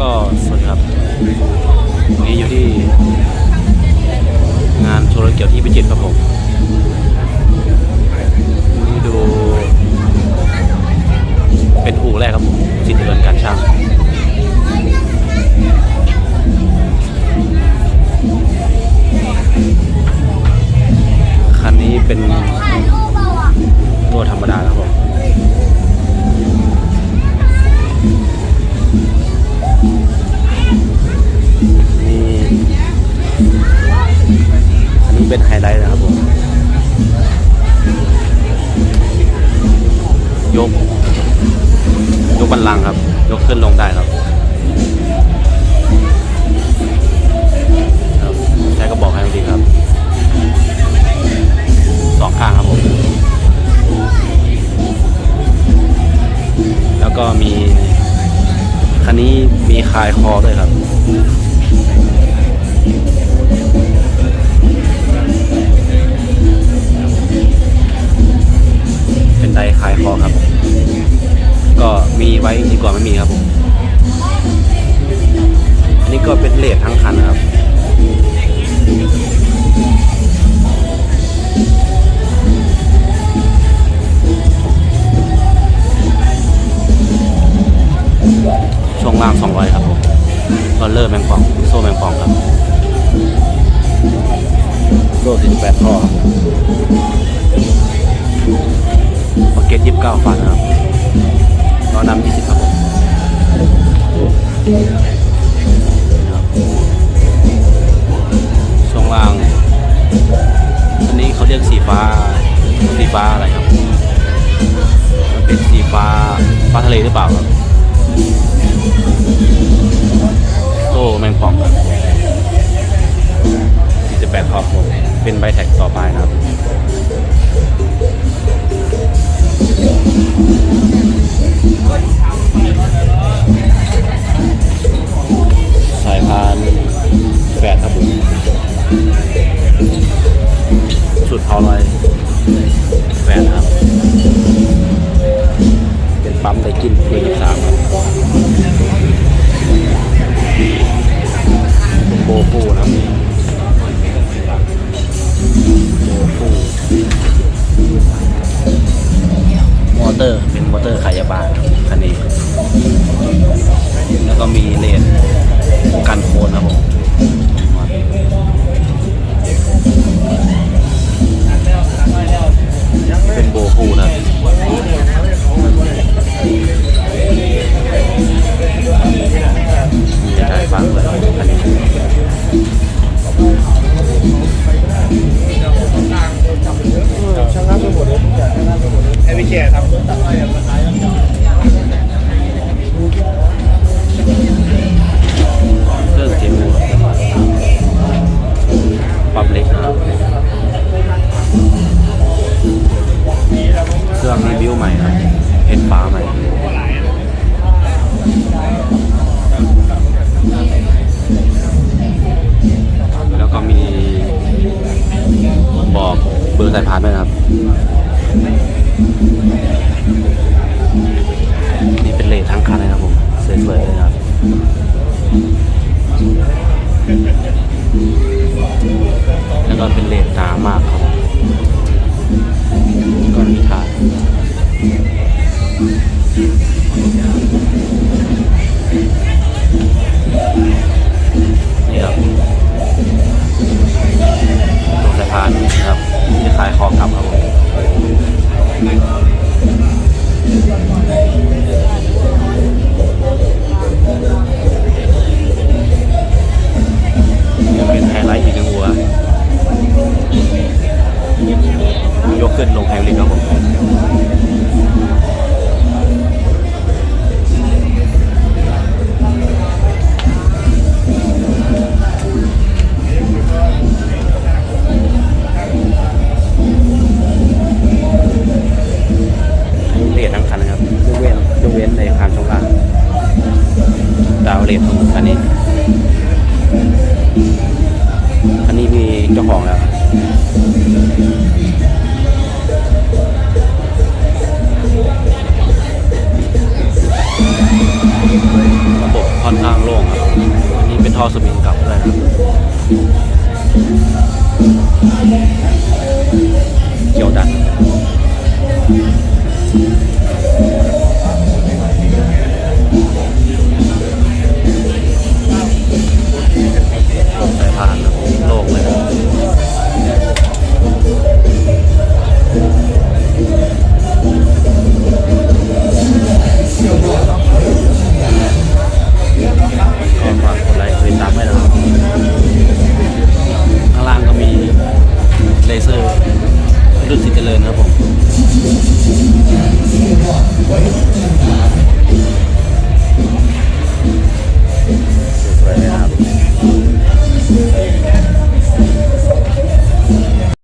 ก็สวัสดีครับวันนี้อยู่ที่ งานโชว์รถเกี่ยวที่พิจิตรครับผมนี่ดู เป็นอู่แรกครับผมสิทธิเรือนการช่างคันนี้เป็นตัวธรรมดาครับผม เป็นไฮไลท์นะครับผมยก ยกบันลังครับ ยกขึ้นลงได้ครับครับใช้กระบอกให้ดีครับสองข้างครับผม แล้วก็มี คันนี้มีคลายคอด้วยครับ ช่วงล่าง 200 ครับผมรอลเลอร์แมงป่อง โซ่แมงป่องครับ โซ่48ข้อครับผมปากเก็ต29ฟันนะครับล้อนำ20 ครับผมนะครับช่วงล่าง อันนี้เขาเรียกสีฟ้า สีฟ้าอะไรครับ มันเป็นสีฟ้า ฟ้าทะเลหรือเปล่าครับ โซ่แมงป่องครับ48ขอบผมเป็นใบแท็กต่อไปนะครับสายพานแฝดครับผมสุดเผาลอยแฝดครับ เป็นปั๊มไดกินเพียงสามครับ สายพานด้วยครับ นี่เป็นเลททั้งคันเลยนะผมสวยๆเลยครับแล้วก็เป็นเลนหนามากครับ ยกขึ้นลงแพงลิงครับผมเลททั้งคันนะครับยกเว้นยกเว้นในคานช่องล่างดาวเลทของคันนี้ อันนี้มีเจ้าของแล้ว ทอสมิงกลับด้วยนะครับเกี่ยวดัน